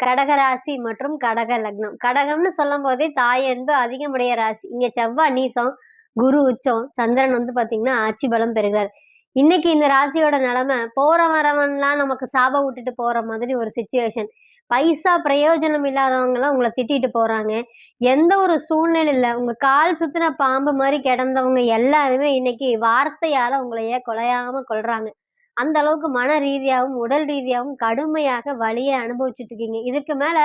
கடக ராசி மற்றும் கடக லக்னம். கடகம்னு சொல்லும் போதே தாய் அன்பு அதிகமுடைய ராசி. இங்க செவ்வாய் நீசம் குரு உச்சம் சந்திரன் வந்து பாத்தீங்கன்னா ஆட்சி பலம் பெறுகிறார். இன்னைக்கு இந்த ராசியோட நிலைமை போற வரவன்லாம் நமக்கு சாப விட்டுட்டு போற மாதிரி ஒரு சுச்சுவேஷன் பைசா பிரயோஜனம் இல்லாதவங்களாம் உங்களை திட்டிட்டு போறாங்க. எந்த ஒரு சூழ்நிலையில உங்க கால் சுத்தின பாம்பு மாதிரி கிடந்தவங்க எல்லாருமே இன்னைக்கு வார்த்தையால உங்களைய கொலையாம கொள்றாங்க அந்த அளவுக்கு மன ரீதியாகவும் உடல் ரீதியாகவும் கடுமையாக வழியை அனுபவிச்சுட்டு இருக்கீங்க. இதுக்கு மேல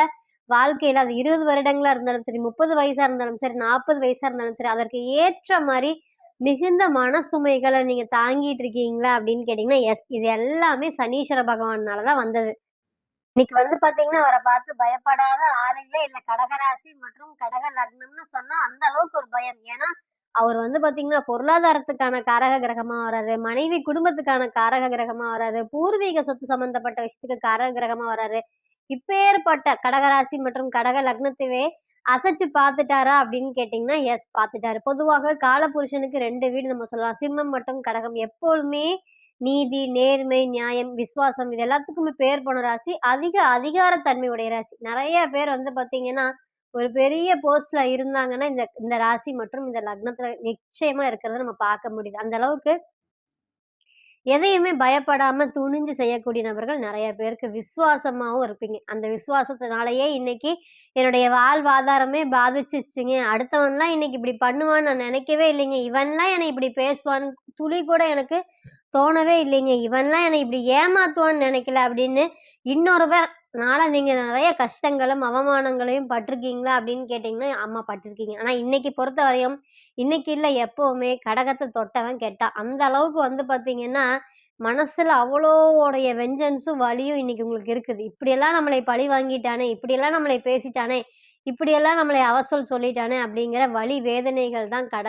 வாழ்க்கையில அது இருபது வருடங்களா இருந்தாலும் சரி முப்பது வயசா இருந்தாலும் சரி நாற்பது வயசா இருந்தாலும் சரி அதற்கு ஏற்ற மாதிரி மிகுந்த மன சுமைகளை நீங்க தாங்கிட்டு இருக்கீங்களா அப்படின்னு கேட்டீங்கன்னா எஸ் இது எல்லாமே சனீஸ்வர பகவானாலதான் வந்தது. இன்னைக்கு வந்து பாத்தீங்கன்னா அவரை பார்த்து பயப்படாத ஆளுங்களே இல்ல கடகராசி மற்றும் கடக லக்னம்னு சொன்னா அந்த அளவுக்கு ஒரு பயம். ஏன்னா அவர் வந்து பாத்தீங்கன்னா பொருளாதாரத்துக்கான காரக கிரகமா வராரு. மனைவி குடும்பத்துக்கான காரக கிரகமா வராரு. பூர்வீக சொத்து சம்பந்தப்பட்ட விஷயத்துக்கு காரக கிரகமா வராரு. இப்பேற்பட்ட கடகராசி மற்றும் கடக லக்னத்தையே அசைச்சு பார்த்துட்டாரா அப்படின்னு கேட்டீங்கன்னா எஸ் பார்த்துட்டாரு. பொதுவாக காலபுருஷனுக்கு ரெண்டு வீடு நம்ம சொல்லலாம். சிம்மம் மற்றும் கடகம். எப்பொழுதுமே நீதி நேர்மை நியாயம் விசுவாசம் இது எல்லாத்துக்குமே பேர் போன ராசி. அதிக அதிகாரத்தன்மை உடைய ராசி. நிறைய பேர் வந்து பாத்தீங்கன்னா ஒரு பெரிய போஸ்ட்ல இருந்தாங்கன்னா இந்த இந்த ராசி மற்றும் இந்த லக்னத்துல நிச்சயமா இருக்கிறத நம்ம பார்க்க முடியுது. அந்த அளவுக்கு எதையுமே பயப்படாம துணிஞ்சு செய்யக்கூடிய நபர்கள் நிறைய பேருக்கு விசுவாசமாகவும் இருப்பீங்க. அந்த விசுவாசத்தினாலேயே இன்னைக்கு என்னுடைய வாழ்வாதாரமே பாதிச்சிச்சுங்க. அடுத்தவன்லாம் இன்னைக்கு இப்படி பண்ணுவான்னு நான் நினைக்கவே இல்லைங்க. இவன்லாம் என்னை இப்படி பேசுவான்னு துளி கூட எனக்கு தோணவே இல்லைங்க. இவன்லாம் என்னை இப்படி ஏமாத்துவான்னு நினைக்கல அப்படின்னு இன்னொருவர் அதனால் நீங்க நிறைய கஷ்டங்களும் அவமானங்களையும் பட்டிருக்கீங்களா? அப்படின்னு கேட்டீங்கன்னா அம்மா பட்டிருக்கீங்க. ஆனால் இன்னைக்கு பொறுத்த வரையும் இன்னைக்கு இல்ல எப்போவுமே கடகத்தை தொட்டவன் கேட்டா. அந்த அளவுக்கு வந்து பாத்தீங்கன்னா மனசுல அவ்வளோடைய வெஞ்சன்ஸும் வலியும் இன்னைக்கு உங்களுக்கு இருக்குது. இப்படியெல்லாம் நம்மளை பழி வாங்கிட்டானே இப்படியெல்லாம் நம்மளை பேசிட்டானே இப்படியெல்லாம் நம்மளை அவசொல் சொல்லிட்டானே அப்படிங்கிற வழி வேதனைகள் தான் கட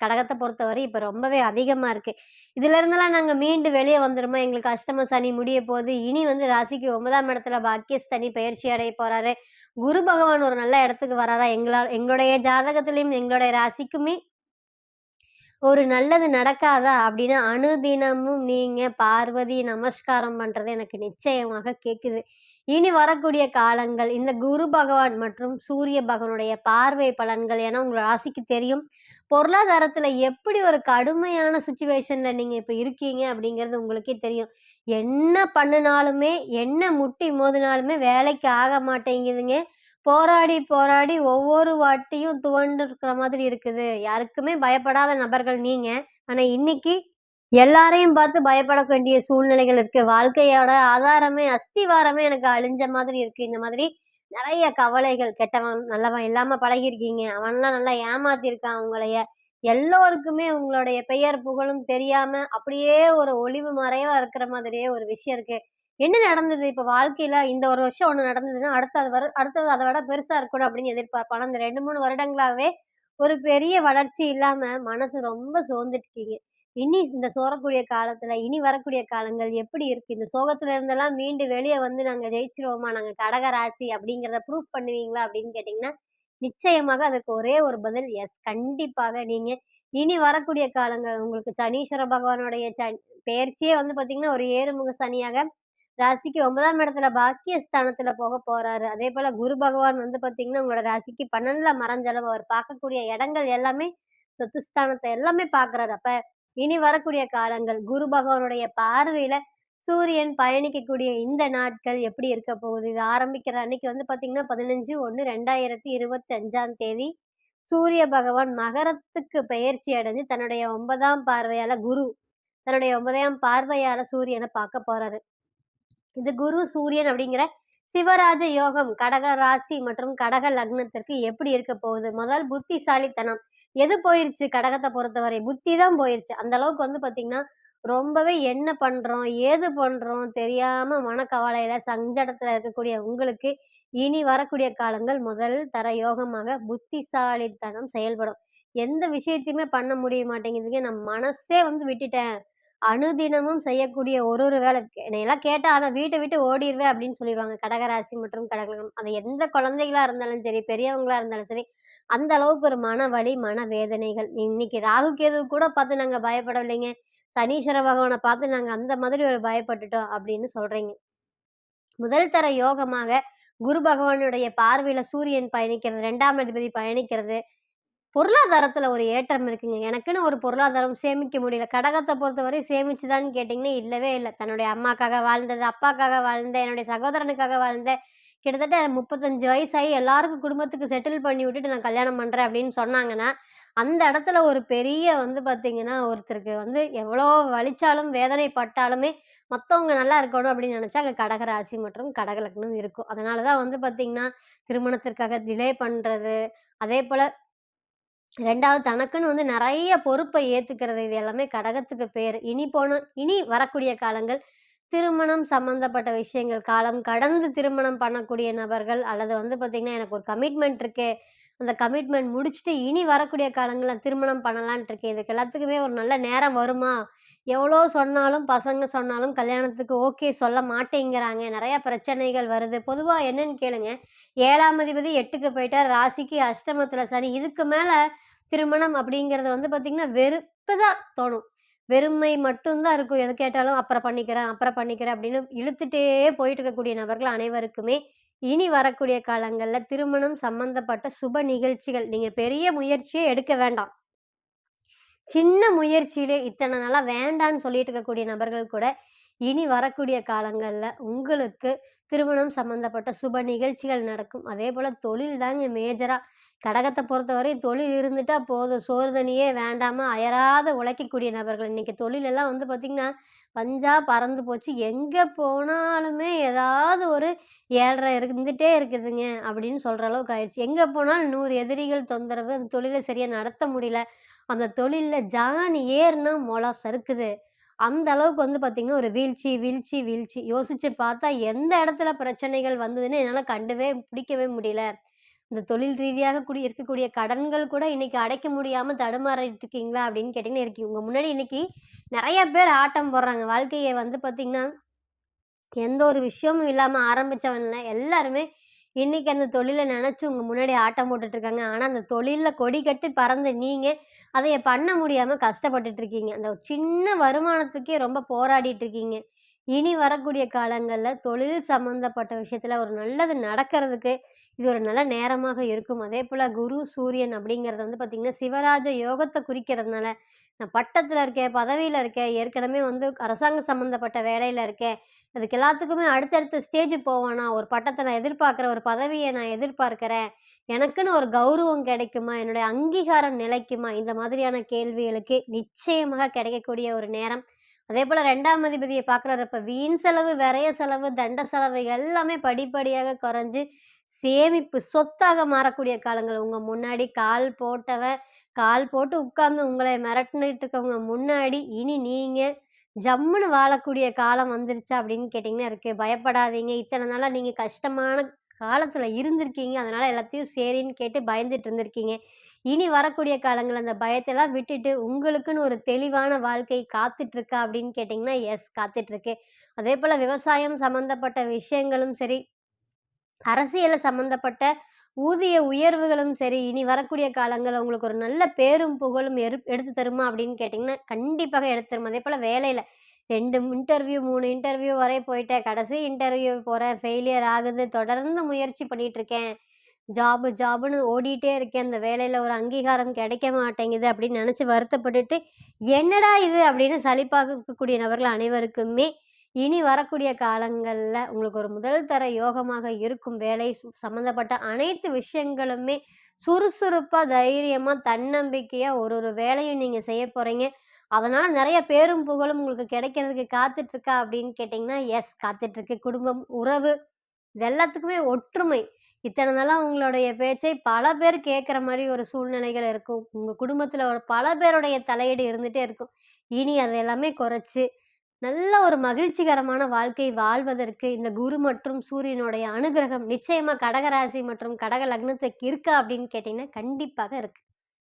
கடகத்தை பொறுத்தவரை இப்ப ரொம்பவே அதிகமா இருக்கு. இதுல இருந்தெல்லாம் நாங்க மீண்டு வெளியே வந்துடுமா எங்களுக்கு அஷ்டம சனி முடிய போகுது. இனி வந்து ராசிக்கு ஒன்பதாம் இடத்துல பாக்கியஸ்தனி பயிற்சி அடைய போறாரு. குரு பகவான் ஒரு நல்ல இடத்துக்கு வராரா? எங்களால் எங்களுடைய ஜாதகத்திலையும் எங்களுடைய ராசிக்குமே ஒரு நல்லது நடக்காதா? அப்படின்னா அனுதினமும் நீங்க பார்வதி நமஸ்காரம் பண்றது எனக்கு நிச்சயமாக கேக்குது. இனி வரக்கூடிய காலங்கள் இந்த குரு பகவான் மற்றும் சூரிய பகவானுடைய பார்வை பலன்கள் ஏன்னா உங்கள் ராசிக்கு தெரியும். பொருளாதாரத்துல எப்படி ஒரு கடுமையான சுச்சுவேஷன்ல நீங்க இப்ப இருக்கீங்க அப்படிங்கிறது உங்களுக்கே தெரியும். என்ன பண்ணினாலுமே என்ன முட்டி மோதினாலுமே வேலைக்கு ஆக மாட்டேங்குதுங்க. போராடி போராடி ஒவ்வொரு வாட்டியும் துவண்டு இருக்கிற மாதிரி இருக்குது. யாருக்குமே பயப்படாத நபர்கள் நீங்க. ஆனா இன்னைக்கு எல்லாரையும் பார்த்து பயப்பட வேண்டிய சூழ்நிலைகள் இருக்கு. வாழ்க்கையோட ஆதாரமே அஸ்திவாரமே எனக்கு அழிஞ்ச மாதிரி இருக்கு. இந்த மாதிரி நிறைய கவலைகள். கெட்டவன் நல்லவன் இல்லாம பழகிருக்கீங்க அவன்லாம் நல்லா ஏமாத்திருக்கான் உங்களைய. எல்லோருக்குமே உங்களுடைய பெயர் புகழும் தெரியாம அப்படியே ஒரு ஒளிவு மறைவா இருக்கிற மாதிரியே ஒரு விஷயம் இருக்கு. என்ன நடந்தது? இப்ப வாழ்க்கையில இந்த ஒரு வருஷம் ஒண்ணு நடந்ததுன்னா அடுத்தது வரு அடுத்தது அதை விட பெருசா இருக்கணும் அப்படின்னு எதிர்பார்ப்பான அந்த ரெண்டு மூணு வருடங்களாவே ஒரு பெரிய வளர்ச்சி இல்லாம மனசு ரொம்ப சோர்ந்துட்டு இருக்கீங்க. இனி இந்த சோரக்கூடிய காலத்துல இனி வரக்கூடிய காலங்கள் எப்படி இருக்கு? இந்த சோகத்துல இருந்தெல்லாம் மீண்டு வெளியே வந்து நாங்க ஜெயிச்சிருவோமா? நாங்க கடக ராசி அப்படிங்கிறத ப்ரூவ் பண்ணுவீங்களா? அப்படின்னு கேட்டீங்கன்னா நிச்சயமாக அதுக்கு ஒரே ஒரு பதில் எஸ் கண்டிப்பாக நீங்க இனி வரக்கூடிய காலங்கள் உங்களுக்கு சனீஸ்வர பகவானுடைய பெயர்ச்சியே வந்து பாத்தீங்கன்னா ஒரு ஏறுமுக சனியாக ராசிக்கு ஒன்பதாம் இடத்துல பாக்கிய ஸ்தானத்துல போக போறாரு. அதே போல குரு பகவான் வந்து பாத்தீங்கன்னா உங்களோட ராசிக்கு பன்னெண்டுல மறைஞ்சளவு அவர் பார்க்கக்கூடிய இடங்கள் எல்லாமே சொத்து ஸ்தானத்தை எல்லாமே பாக்குறாரு அப்ப இனி வரக்கூடிய காலங்கள் குரு பகவானுடைய பார்வையில சூரியன் பயணிக்கக்கூடிய இந்த நாட்கள் எப்படி இருக்க போகுது? இது ஆரம்பிக்கிற அன்னைக்கு வந்து பாத்தீங்கன்னா பதினஞ்சு ஒண்ணு ரெண்டாயிரத்தி இருபத்தி அஞ்சாம் தேதி சூரிய பகவான் மகரத்துக்கு பயிற்சி அடைஞ்சு தன்னுடைய ஒன்பதாம் பார்வையால குரு தன்னுடைய ஒன்பதாம் பார்வையால சூரியனை பார்க்க போறாரு. இது குரு சூரியன் அப்படிங்கிற சிவராஜ யோகம் கடக ராசி மற்றும் கடக லக்னத்திற்கு எப்படி இருக்க போகுது? முதல் புத்திசாலித்தனம் எது போயிருச்சு கடகத்தை பொறுத்தவரை? புத்தி தான் போயிருச்சு. அந்த அளவுக்கு வந்து பாத்தீங்கன்னா ரொம்பவே என்ன பண்றோம் ஏது பண்றோம் தெரியாம மனக்கவலையில சஞ்சடத்துல இருக்கக்கூடிய உங்களுக்கு இனி வரக்கூடிய காலங்கள் முதல் தர யோகமாக புத்திசாலித்தனம் செயல்படும். எந்த விஷயத்தையுமே பண்ண முடிய மாட்டேங்குதுங்க. நான் மனசே வந்து விட்டுட்டேன். அனுதினமும் செய்யக்கூடிய ஒரு ஒரு வேலை என்னையெல்லாம் கேட்டா ஆனா வீட்டை விட்டு ஓடிடுவேன் அப்படின்னு சொல்லிடுவாங்க. கடகராசி மற்றும் கடகம் அது எந்த குழந்தைகளா இருந்தாலும் சரி பெரியவங்களா இருந்தாலும் சரி அந்த அளவுக்கு ஒரு மன வலி மன வேதனைகள். இன்னைக்கு ராகு கேது கூட பார்த்து நாங்க பயப்படவில்லைங்க. சனீஸ்வர பகவானை பார்த்து நாங்க அந்த மாதிரி ஒரு பயப்பட்டுட்டோம் அப்படின்னு சொல்றீங்க. முதல் தர யோகமாக குரு பகவானுடைய பார்வையில சூரியன் பயணிக்கிறது ரெண்டாம் அதிபதி பயணிக்கிறது பொருளாதாரத்துல ஒரு ஏற்றம் இருக்குங்க. எனக்குன்னு ஒரு பொருளாதாரம் சேமிக்க முடியல. கடகத்தை பொறுத்தவரை சேமிச்சுதான்னு கேட்டிங்கன்னா இல்லவே இல்லை. தன்னுடைய அம்மாக்காக வாழ்ந்தது அப்பாக்காக வாழ்ந்த என்னுடைய சகோதரனுக்காக வாழ்ந்த கிட்டத்தட்ட முப்பத்தஞ்சு வயசாகி எல்லாருக்கும் குடும்பத்துக்கு செட்டில் பண்ணி விட்டுட்டு நான் கல்யாணம் பண்ணுறேன் அப்படின்னு சொன்னாங்கன்னா அந்த இடத்துல ஒரு பெரிய வந்து பார்த்தீங்கன்னா ஒருத்தருக்கு வந்து எவ்வளோ வலிச்சாலும் வேதனைப்பட்டாலுமே மற்றவங்க நல்லா இருக்கணும் அப்படின்னு நினச்சா அங்கே கடகராசி மற்றும் கடகலக்னம் இருக்கும். அதனால தான் வந்து பார்த்தீங்கன்னா திருமணத்திற்காக டிலே பண்ணுறது அதே போல் ரெண்டாவது தனக்குன்னு வந்து நிறைய பொறுப்பை ஏற்றுக்கிறது இது எல்லாமே கடகத்துக்கு பேர். இனி போன இனி வரக்கூடிய காலங்கள் திருமணம் சம்மந்தப்பட்ட விஷயங்கள் காலம் கடந்து திருமணம் பண்ணக்கூடிய நபர்கள் அல்லது வந்து பார்த்திங்கன்னா எனக்கு ஒரு கமிட்மெண்ட் இருக்கு அந்த கமிட்மெண்ட் முடிச்சுட்டு இனி வரக்கூடிய காலங்களில் திருமணம் பண்ணலான் இருக்கேன் இதுக்கு எல்லாத்துக்குமே ஒரு நல்ல நேரம் வருமா? எவ்வளோ சொன்னாலும் பசங்க சொன்னாலும் கல்யாணத்துக்கு ஓகே சொல்ல மாட்டேங்கிறாங்க. நிறைய பிரச்சனைகள் வருது. பொதுவாக என்னன்னு கேளுங்க. ஏழாம் அதிபதி எட்டுக்கு போயிட்டார். ராசிக்கு அஷ்டமத்தில் சனி. இதுக்கு மேலே திருமணம் அப்படிங்கிறது வந்து பார்த்திங்கன்னா வெறுப்பு தான் தோணும். வெறுமை மட்டும்தான் இருக்கும். எது கேட்டாலும் அப்புறம் பண்ணிக்கிறேன் அப்புறம் பண்ணிக்கிறேன் அப்படின்னு இழுத்துட்டே போயிட்டு இருக்கக்கூடிய நபர்கள் அனைவருக்குமே இனி வரக்கூடிய காலங்களில் திருமணம் சம்பந்தப்பட்ட சுப நிகழ்ச்சிகள். நீங்கள் பெரிய முயற்சியே எடுக்க வேண்டாம். சின்ன முயற்சியிலே இத்தனை நாளாக வேண்டான்னு சொல்லிட்டு இருக்கக்கூடிய நபர்கள் கூட இனி வரக்கூடிய காலங்களில் உங்களுக்கு திருமணம் சம்பந்தப்பட்ட சுப நிகழ்ச்சிகள் நடக்கும். அதே போல் தொழில் தாங்க மேஜராக கடகத்தை பொறுத்தவரை தொழில் இருந்துட்டா போதும். சோறு தண்ணியே வேண்டாமல் அயராத உழைக்கக்கூடிய நபர்கள் இன்னைக்கு தொழிலெல்லாம் வந்து பார்த்திங்கன்னா பஞ்சா பறந்து போச்சு. எங்கே போனாலுமே ஏதாவது ஒரு ஏழரை இருந்துகிட்டே இருக்குதுங்க அப்படின்னு சொல்கிற அளவுக்கு ஆயிடுச்சு. எங்கே போனாலும் நூறு எதிரிகள் தொந்தரவு அந்த தொழிலை சரியாக நடத்த முடியல. அந்த தொழிலில் ஜான் ஏறுனா மொளா சறுக்குது. அந்த அளவுக்கு வந்து பார்த்திங்கன்னா ஒரு வீழ்ச்சி வீழ்ச்சி வீழ்ச்சி. யோசித்து பார்த்தா எந்த இடத்துல பிரச்சனைகள் வந்ததுன்னு என்னால் கண்டுவே பிடிக்கவே முடியல. இந்த தொழில் ரீதியாக கூடி இருக்கக்கூடிய கடன்கள் கூட இன்னைக்கு அடைக்க முடியாமல் தடுமாறிட்டு இருக்கீங்களா அப்படின்னு கேட்டிங்கன்னா இருக்கீங்க உங்கள் முன்னாடி இன்னைக்கு நிறைய பேர் ஆட்டம் போடுறாங்க. வாழ்க்கையை வந்து பார்த்திங்கன்னா எந்த ஒரு விஷயமும் இல்லாமல் ஆரம்பித்தவன்ல எல்லாருமே இன்னைக்கு அந்த தொழிலை நினச்சி உங்கள் முன்னாடி ஆட்டம் போட்டுட்டு இருக்காங்க ஆனால் அந்த தொழிலில் கொடி கட்டி பறந்து நீங்கள் அதை பண்ண முடியாமல் கஷ்டப்பட்டுட்டு இருக்கீங்க அந்த சின்ன வருமானத்துக்கே ரொம்ப போராடிட்டு இருக்கீங்க இனி வரக்கூடிய காலங்களில் தொழில் சம்மந்தப்பட்ட விஷயத்தில் ஒரு நல்லது நடக்கிறதுக்கு இது ஒரு நல்ல நேரமாக இருக்கும். அதே போல் குரு சூரியன் அப்படிங்கிறது வந்து பார்த்திங்கன்னா சிவராஜ யோகத்தை குறிக்கிறதுனால நான் பட்டத்தில் இருக்கேன் பதவியில் இருக்கேன் ஏற்கனவே வந்து அரசாங்க சம்மந்தப்பட்ட வேலையில் இருக்கேன். அதுக்கு எல்லாத்துக்குமே அடுத்தடுத்த ஸ்டேஜ் போவானா. ஒரு பட்டத்தை நான் எதிர்பார்க்குறேன் ஒரு பதவியை நான் எதிர்பார்க்குறேன். எனக்குன்னு ஒரு கௌரவம் கிடைக்குமா? என்னுடைய அங்கீகாரம் நிலைக்குமா? இந்த மாதிரியான கேள்விகளுக்கு நிச்சயமாக கிடைக்கக்கூடிய ஒரு நேரம். அதே போல் ரெண்டாம் அதிபதியை பார்க்குறப்ப வீண் செலவு விரைய செலவு தண்ட செலவு எல்லாமே படிப்படியாக குறைஞ்சு சேமிப்பு சொத்தாக மாறக்கூடிய காலங்கள். உங்கள் முன்னாடி கால் போட்டவன் கால் போட்டு உட்கார்ந்து உங்களை மிரட்டினிட்டு இருக்கவங்க முன்னாடி இனி நீங்கள் ஜம்முன்னு வாழக்கூடிய காலம் வந்துருச்சா அப்படின்னு கேட்டிங்கன்னா இருக்குது பயப்படாதீங்க. இத்தனை நாளாக நீங்கள் கஷ்டமான காலத்தில் இருந்திருக்கீங்க. அதனால் எல்லாத்தையும் சரின்னு கேட்டு பயந்துட்டு இருந்திருக்கீங்க. இனி வரக்கூடிய காலங்கள் அந்த பயத்தெல்லாம் விட்டுட்டு உங்களுக்குன்னு ஒரு தெளிவான வாழ்க்கை காத்துட்ருக்கா அப்படின்னு கேட்டிங்கன்னா எஸ் காத்துட்ருக்கு. அதே போல் விவசாயம் சம்மந்தப்பட்ட விஷயங்களும் சரி அரசியல் சம்மந்தப்பட்ட ஊதிய உயர்வுகளும் சரி இனி வரக்கூடிய காலங்கள் உங்களுக்கு ஒரு நல்ல பேரும் புகழும் எரு எடுத்து தருமா அப்படின்னு கேட்டிங்கன்னா கண்டிப்பாக எடுத்து தரும். அதே போல் வேலையில் ரெண்டு இன்டர்வியூ மூணு இன்டர்வியூ வரை போயிட்டேன். கடைசி இன்டர்வியூ போகிறேன் ஃபெயிலியர் ஆகுது. தொடர்ந்து முயற்சி பண்ணிகிட்ருக்கேன் ஜாபு ஜாபுன்னு ஓடிட்டே இருக்கேன். அந்த வேலையில் ஒரு அங்கீகாரம் கிடைக்க மாட்டேங்குது அப்படின்னு நினச்சி வருத்தப்பட்டுட்டு என்னடா இது அப்படின்னு சளிப்பாக்கக்கூடிய நபர்கள் அனைவருக்குமே இனி வரக்கூடிய காலங்களில் உங்களுக்கு ஒரு முதல் தர யோகமாக இருக்கும் வேலை சம்மந்தப்பட்ட அனைத்து விஷயங்களுமே சுறுசுறுப்பாக தைரியமாக தன்னம்பிக்கையாக ஒரு ஒரு வேலையும் நீங்கள் செய்ய போகிறீங்க அதனால் நிறைய பேரும் புகழும் உங்களுக்கு கிடைக்கிறதுக்கு காத்துட்ருக்கா அப்படின்னு கேட்டிங்கன்னா எஸ் காத்துட்ருக்கு குடும்பம் உறவு இது எல்லாத்துக்குமே ஒற்றுமை. இத்தனை நாளாக உங்களுடைய பேச்சை பல பேர் கேட்குற மாதிரி ஒரு சூழ்நிலைகள் இருக்கும். உங்கள் குடும்பத்தில் ஒரு பல பேருடைய தலையீடு இருந்துகிட்டே இருக்கும். இனி அதை எல்லாமே குறைச்சி நல்ல ஒரு மகிழ்ச்சிகரமான வாழ்க்கை வாழ்வதற்கு இந்த குரு மற்றும் சூரியனுடைய அனுகிரகம் நிச்சயமாக கடகராசி மற்றும் கடக லக்னத்துக்கு இருக்கா அப்படின்னு கேட்டிங்கன்னா கண்டிப்பாக இருக்குது